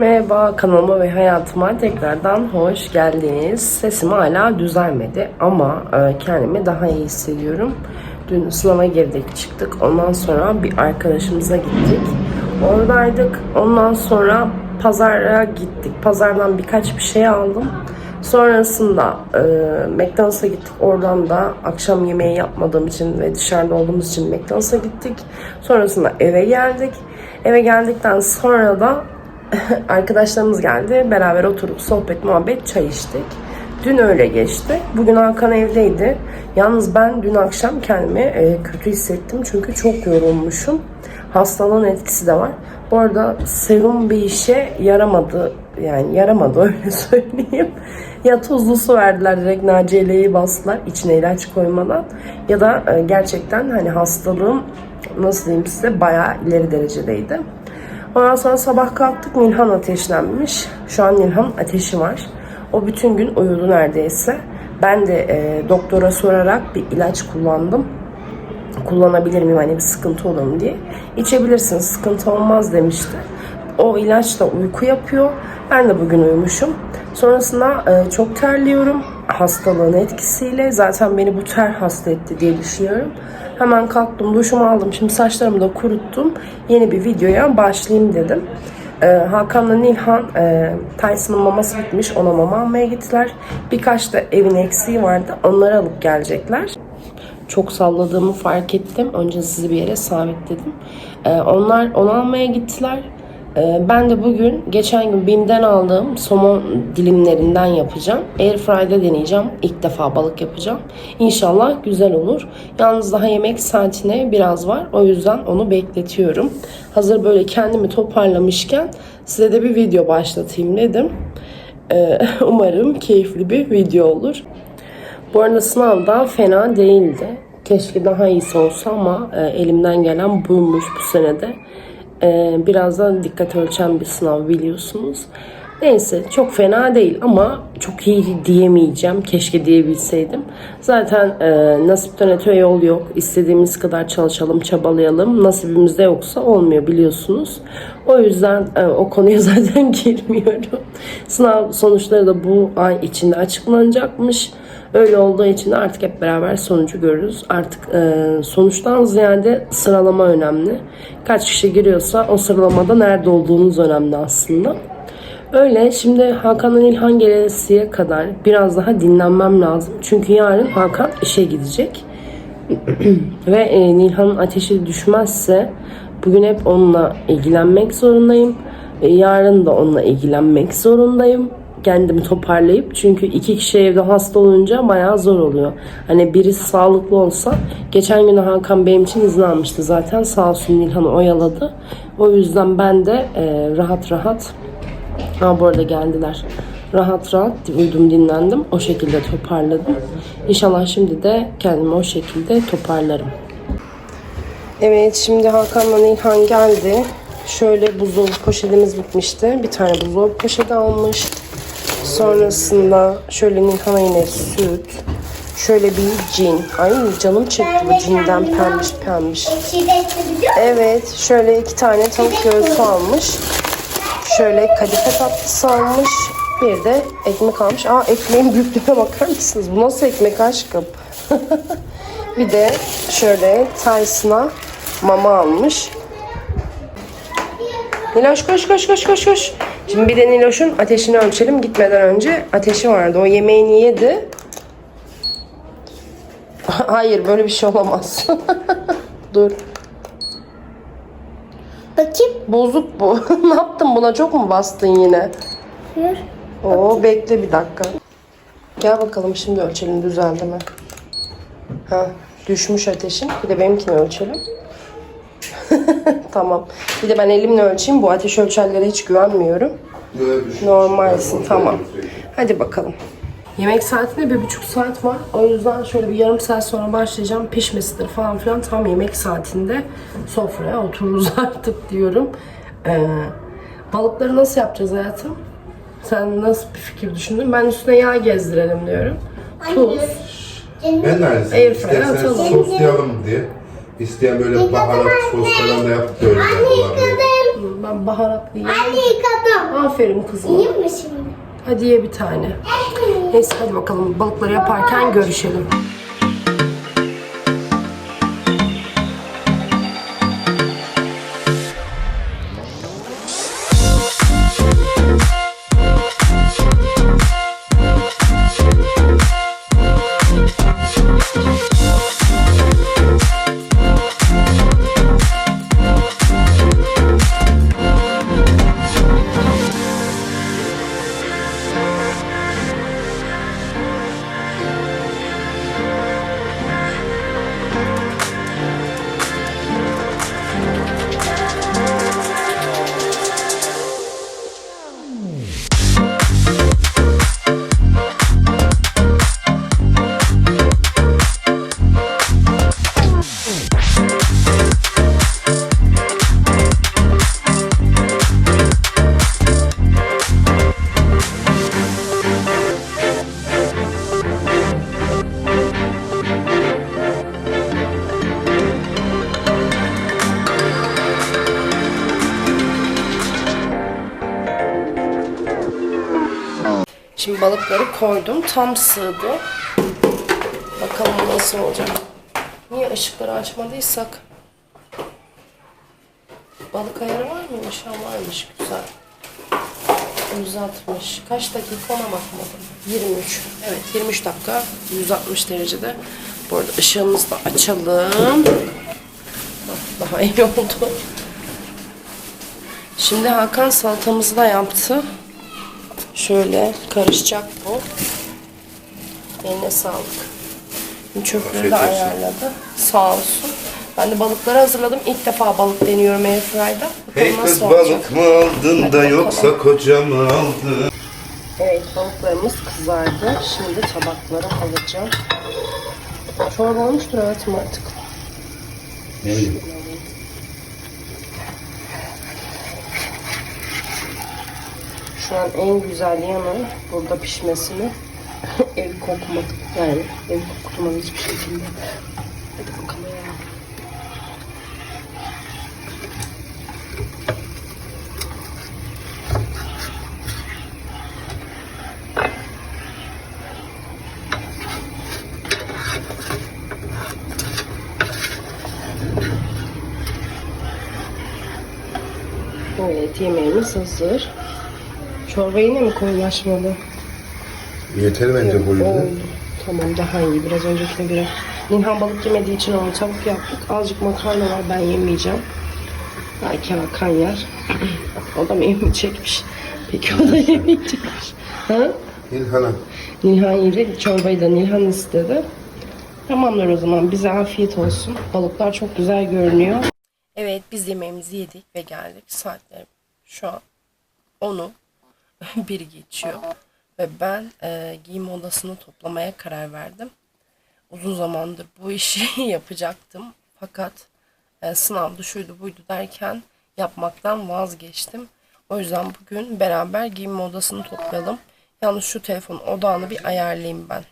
Merhaba kanalıma ve hayatıma tekrardan hoş geldiniz. Sesim hala düzelmedi ama e, kendimi daha iyi hissediyorum. Dün sınava girdik çıktık. Ondan sonra bir arkadaşımıza gittik. Oradaydık. Ondan sonra pazara gittik. Pazardan birkaç bir şey aldım. Sonrasında e, McDonald's'a gittik. Oradan da akşam yemeği yapmadığım için ve dışarıda olduğumuz için McDonald's'a gittik. Sonrasında eve geldik. Eve geldikten sonra da arkadaşlarımız geldi. Beraber oturup sohbet, muhabbet, çay içtik. Dün öyle geçti. Bugün Hakan evdeydi. Yalnız ben dün akşam kendimi e, kötü hissettim. Çünkü çok yorulmuşum. Hastalığın etkisi de var. Bu arada serum bir işe yaramadı. Yani yaramadı öyle söyleyeyim. Ya tuzlu su verdiler direkt Naciye'yi bastılar içine ilaç koymadan. Ya da e, gerçekten hani hastalığım nasıl diyeyim size bayağı ileri derecedeydi. Ondan sonra sabah kalktık Nilhan ateşlenmiş. Şu an Nilhan ateşi var. O bütün gün uyudu neredeyse. Ben de e, doktora sorarak bir ilaç kullandım. Kullanabilir miyim hani bir sıkıntı olur mu diye. İçebilirsiniz sıkıntı olmaz demişti. O ilaç da uyku yapıyor. Ben de bugün uyumuşum. Sonrasında e, çok terliyorum. Hastalığın etkisiyle. Zaten beni bu ter hasta etti diye düşünüyorum. Hemen kalktım, duşumu aldım. Şimdi saçlarımı da kuruttum. Yeni bir videoya başlayayım dedim. Ee, Hakan'la Nilhan e, Tyson'ın maması bitmiş. Ona mama almaya gittiler. Birkaç da evin eksiği vardı. Onları alıp gelecekler. Çok salladığımı fark ettim. Önce sizi bir yere sabitledim. Ee, onlar onu almaya gittiler. Ee, ben de bugün geçen gün BİM'den aldığım somon dilimlerinden yapacağım. Airfry'de deneyeceğim. İlk defa balık yapacağım. İnşallah güzel olur. Yalnız daha yemek saatine biraz var. O yüzden onu bekletiyorum. Hazır böyle kendimi toparlamışken size de bir video başlatayım dedim. Ee, umarım keyifli bir video olur. Bu arada sınav da fena değildi. Keşke daha iyisi olsa ama e, elimden gelen buymuş bu senede. E, biraz da dikkat ölçen bir sınav biliyorsunuz. Neyse çok fena değil ama çok iyi diyemeyeceğim. Keşke diyebilseydim. Zaten e, nasipten öte yol yok. İstediğimiz kadar çalışalım, çabalayalım. Nasibimizde yoksa olmuyor biliyorsunuz. O yüzden e, o konuya zaten girmiyorum. Sınav sonuçları da bu ay içinde açıklanacakmış. Öyle olduğu için de artık hep beraber sonucu görürüz. Artık e, sonuçtan ziyade sıralama önemli. Kaç kişi giriyorsa o sıralamada nerede olduğunuz önemli aslında. Öyle şimdi Hakan'ın İlhan gelesiye kadar biraz daha dinlenmem lazım. Çünkü yarın Hakan işe gidecek. Ve e, Nilhan'ın ateşi düşmezse bugün hep onunla ilgilenmek zorundayım. E, yarın da onunla ilgilenmek zorundayım. Kendimi toparlayıp çünkü iki kişi evde hasta olunca bayağı zor oluyor. Hani birisi sağlıklı olsa geçen gün Hakan benim için izin almıştı zaten sağ olsun Nilhan'ı oyaladı. O yüzden ben de e, rahat rahat Ha bu arada geldiler. Rahat rahat uyudum dinlendim. O şekilde toparladım. İnşallah şimdi de kendimi o şekilde toparlarım. Evet şimdi Hakan'la Nilhan geldi. Şöyle buzdolabı poşetimiz bitmişti. Bir tane buzdolabı poşeti almış. Sonrasında şöyle Nilhan'a yine süt. Şöyle bir cin. Ay canım çekti bu cinden pembiş pembiş. Evet şöyle iki tane tavuk göğsü almış. Şöyle kadife tatlısı almış. Bir de ekmek almış. Aa ekmeğin büyüklüğüne bakar mısınız? Bu nasıl ekmek aşkım? bir de şöyle Tyson'a mama almış. Niloş koş koş koş koş koş. Şimdi bir de Niloş'un ateşini ölçelim. Gitmeden önce ateşi vardı. O yemeğini yedi. Hayır böyle bir şey olamaz. Dur. Bakayım. Bozuk bu. ne yaptın buna? Çok mu bastın yine? Hayır. Oo bekle bir dakika. Gel bakalım şimdi ölçelim düzeldi mi? Ha düşmüş ateşin. Bir de benimkini ölçelim. tamam. Bir de ben elimle ölçeyim. Bu ateş ölçerlere hiç güvenmiyorum. Normalsin tamam. Hadi bakalım. Yemek saatinde bir buçuk saat var. O yüzden şöyle bir yarım saat sonra başlayacağım. Pişmesidir falan filan. Tam yemek saatinde sofraya otururuz artık diyorum. Ee, balıkları nasıl yapacağız hayatım? Sen nasıl bir fikir düşündün? Ben üstüne yağ gezdirelim diyorum. Tuz. Ben de aynısını. Airfryer'e İstersen atalım. soslayalım diye. İsteyen böyle baharat sos falan da yapıp da öyle de olabilir. Ben baharatlı yiyeyim. Anne yıkadım. Aferin kızım. Yiyeyim mi şimdi? Hadi ye bir tane. Neyse hadi bakalım balıkları yaparken görüşelim. Koydum. Tam sığdı. Bakalım nasıl olacak. Niye ışıkları açmadıysak? Balık ayarı var mıymış? Ha varmış. Güzel. 160. Kaç dakika ona bakmadım. 23. Evet 23 dakika. 160 derecede. Bu arada ışığımızı da açalım. Daha iyi oldu. Şimdi Hakan salatamızı da yaptı. Şöyle karışacak bu. Eline sağlık. Çöpleri de ayarladı. Sağ olsun. Ben de balıkları hazırladım. İlk defa balık deniyorum Airfry'da. Hey kız balık mı aldın da Hadi yoksa bakalım. koca mı aldın? Evet balıklarımız kızardı. Şimdi tabaklara alacağım. Çorba olmuştur hayatım artık. Ne bileyim. Şu an en güzel yanı burada pişmesini ev kokmadı. Yani ev kokutmadı hiçbir şekilde. Hadi bakalım. Evet yemeğimiz hazır. Çorba yine mi koyulaşmalı? Yeter bence ürün. Tamam daha iyi biraz öncekine göre. Nilhan balık yemediği için onu tavuk yaptık. Azıcık makarna var ben yemeyeceğim. Belki Hakan yer. o da mı yemeyecekmiş? Peki o da yemeyecekmiş. Ha? İlhan'a. Nilhan yedi. Çorbayı da Nilhan istedi. Tamamdır o zaman. Bize afiyet olsun. Balıklar çok güzel görünüyor. Evet biz yemeğimizi yedik ve geldik. Saatler şu an 10'u bir geçiyor. Ve ben e, giyim odasını toplamaya karar verdim. Uzun zamandır bu işi yapacaktım. Fakat e, sınavdı şuydu buydu derken yapmaktan vazgeçtim. O yüzden bugün beraber giyim odasını toplayalım. Yalnız şu telefonun odağını bir ayarlayayım ben.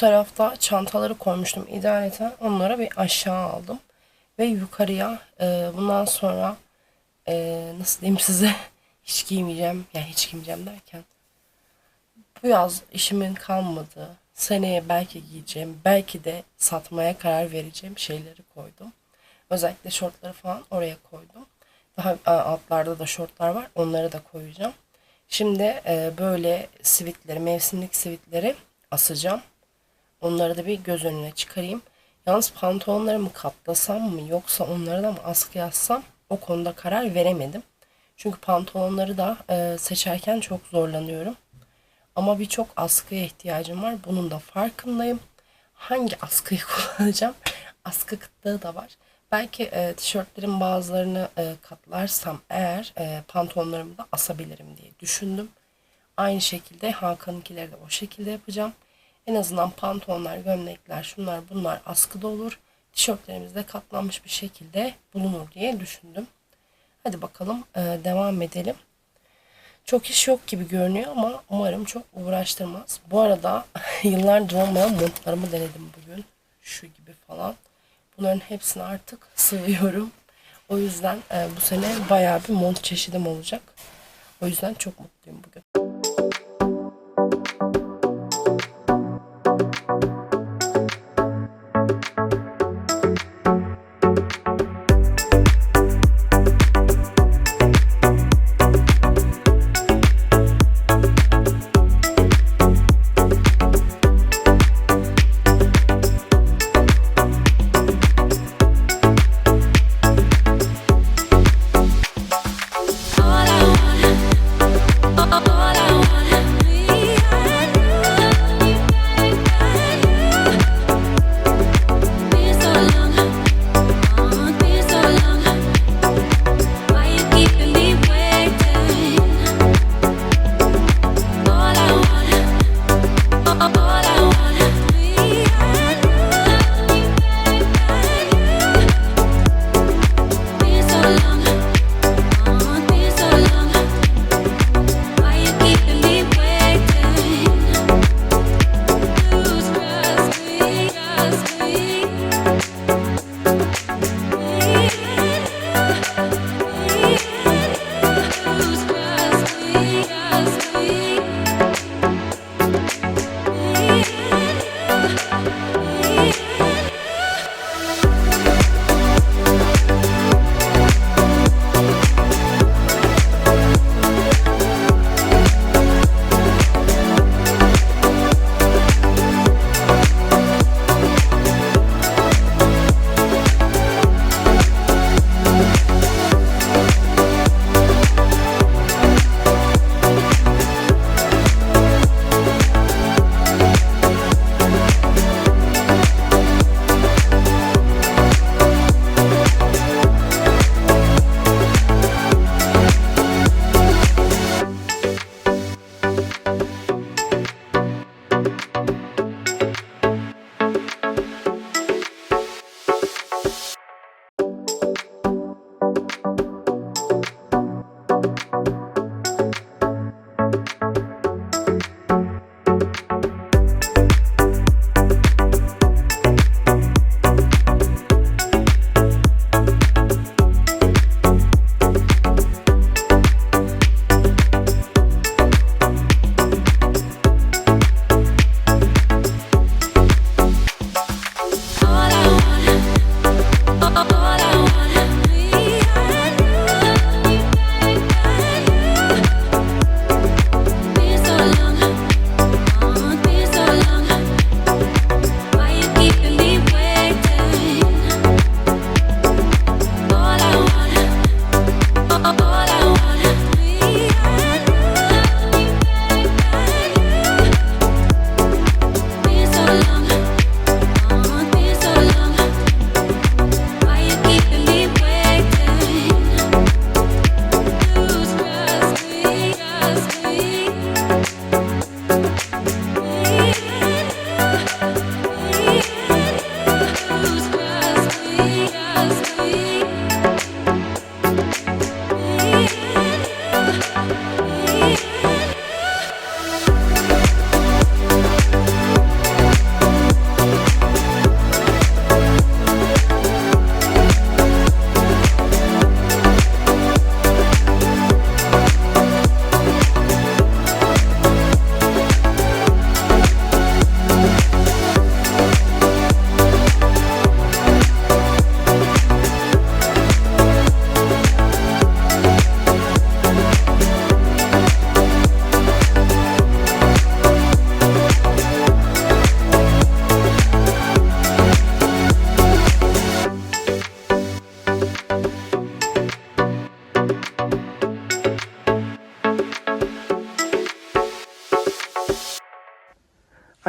Tarafta çantaları koymuştum idareten. Onları bir aşağı aldım. Ve yukarıya e, bundan sonra e, nasıl diyeyim size hiç giymeyeceğim. Yani hiç giymeyeceğim derken bu yaz işimin kalmadığı, seneye belki giyeceğim, belki de satmaya karar vereceğim şeyleri koydum. Özellikle şortları falan oraya koydum. Daha altlarda da şortlar var. Onları da koyacağım. Şimdi e, böyle sivitleri, mevsimlik sivitleri asacağım. Onları da bir göz önüne çıkarayım. Yalnız pantolonları mı katlasam mı yoksa onları da mı askı yazsam o konuda karar veremedim. Çünkü pantolonları da e, seçerken çok zorlanıyorum. Ama birçok askıya ihtiyacım var. Bunun da farkındayım. Hangi askıyı kullanacağım? Askı kıtlığı da var. Belki e, tişörtlerin bazılarını e, katlarsam eğer e, pantolonlarımı da asabilirim diye düşündüm. Aynı şekilde Hakan'ınkileri de o şekilde yapacağım. En azından pantolonlar, gömlekler, şunlar bunlar askıda olur. Tişörtlerimiz de katlanmış bir şekilde bulunur diye düşündüm. Hadi bakalım e, devam edelim. Çok iş yok gibi görünüyor ama umarım çok uğraştırmaz. Bu arada yıllardır olmayan montlarımı denedim bugün. Şu gibi falan. Bunların hepsini artık sığıyorum. O yüzden e, bu sene bayağı bir mont çeşidim olacak. O yüzden çok mutluyum bugün.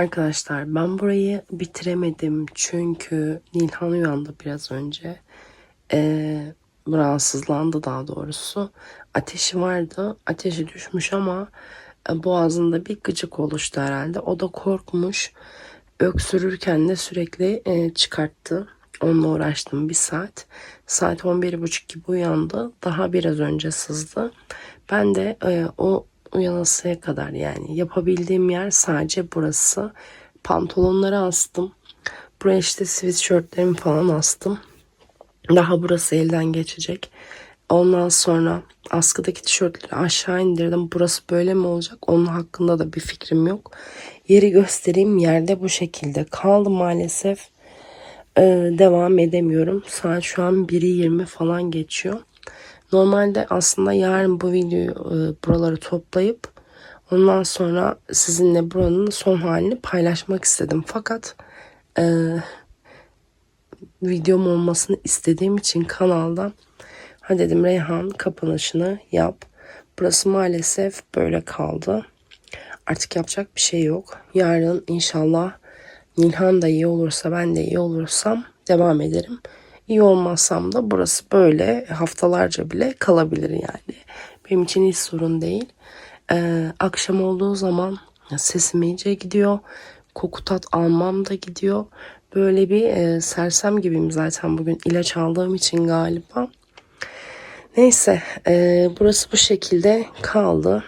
Arkadaşlar ben burayı bitiremedim çünkü Nilhan uyandı biraz önce. Ee, rahatsızlandı daha doğrusu. Ateşi vardı. Ateşi düşmüş ama e, boğazında bir gıcık oluştu herhalde. O da korkmuş. Öksürürken de sürekli e, çıkarttı. Onunla uğraştım bir saat. Saat 11.30 gibi uyandı. Daha biraz önce sızdı. Ben de e, o uyanasıya kadar yani yapabildiğim yer sadece burası. Pantolonları astım. Buraya işte sweatshirtlerimi falan astım. Daha burası elden geçecek. Ondan sonra askıdaki tişörtleri aşağı indirdim. Burası böyle mi olacak? Onun hakkında da bir fikrim yok. Yeri göstereyim. Yerde bu şekilde kaldı maalesef. Ee, devam edemiyorum. Saat şu an 1'i 20 falan geçiyor. Normalde aslında yarın bu videoyu e, buraları toplayıp ondan sonra sizinle buranın son halini paylaşmak istedim. Fakat e, videom olmasını istediğim için kanalda ha dedim Reyhan kapanışını yap. Burası maalesef böyle kaldı. Artık yapacak bir şey yok. Yarın inşallah Nilhan da iyi olursa ben de iyi olursam devam ederim. İyi olmazsam da burası böyle haftalarca bile kalabilir yani. Benim için hiç sorun değil. Ee, akşam olduğu zaman sesim iyice gidiyor. Koku tat almam da gidiyor. Böyle bir e, sersem gibiyim zaten bugün ilaç aldığım için galiba. Neyse e, burası bu şekilde kaldı.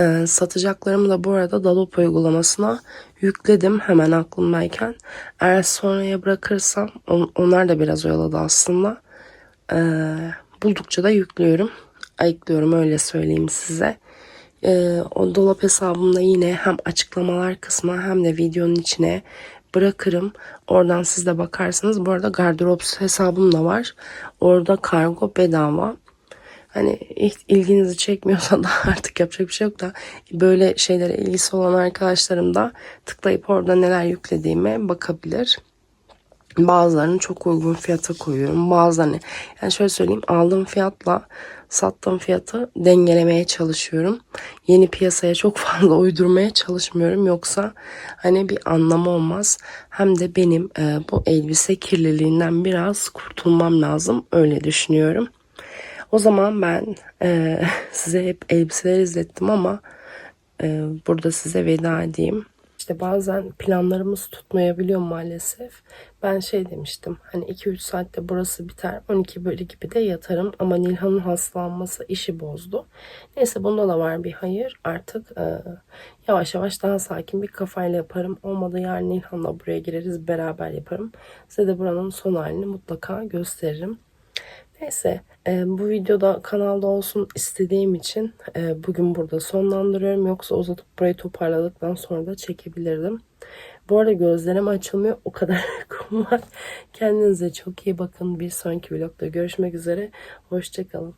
Ee, satacaklarımı da bu arada Dalop uygulamasına yükledim hemen aklımdayken. Eğer sonraya bırakırsam on- onlar da biraz oyaladı aslında. Ee, buldukça da yüklüyorum. Ayıklıyorum öyle söyleyeyim size. Ee, o dolap hesabımda yine hem açıklamalar kısmına hem de videonun içine bırakırım. Oradan siz de bakarsınız. Bu arada gardırop hesabım da var. Orada kargo bedava. Hani ilginizi çekmiyorsa da artık yapacak bir şey yok da böyle şeylere ilgisi olan arkadaşlarım da tıklayıp orada neler yüklediğime bakabilir. Bazılarını çok uygun fiyata koyuyorum. Bazılarını yani şöyle söyleyeyim aldığım fiyatla sattığım fiyatı dengelemeye çalışıyorum. Yeni piyasaya çok fazla uydurmaya çalışmıyorum. Yoksa hani bir anlamı olmaz. Hem de benim e, bu elbise kirliliğinden biraz kurtulmam lazım. Öyle düşünüyorum. O zaman ben e, size hep elbiseler izlettim ama e, burada size veda edeyim. İşte bazen planlarımız tutmayabiliyor maalesef. Ben şey demiştim hani 2-3 saatte burası biter 12 bölü gibi de yatarım ama Nilhan'ın hastalanması işi bozdu. Neyse bunda da var bir hayır artık e, yavaş yavaş daha sakin bir kafayla yaparım. Olmadı yarın Nilhan'la buraya gireriz beraber yaparım. Size de buranın son halini mutlaka gösteririm. Neyse e, bu videoda kanalda olsun istediğim için e, bugün burada sonlandırıyorum. Yoksa uzatıp burayı toparladıktan sonra da çekebilirdim. Bu arada gözlerim açılmıyor. O kadar uykum var. Kendinize çok iyi bakın. Bir sonraki vlogda görüşmek üzere. Hoşçakalın.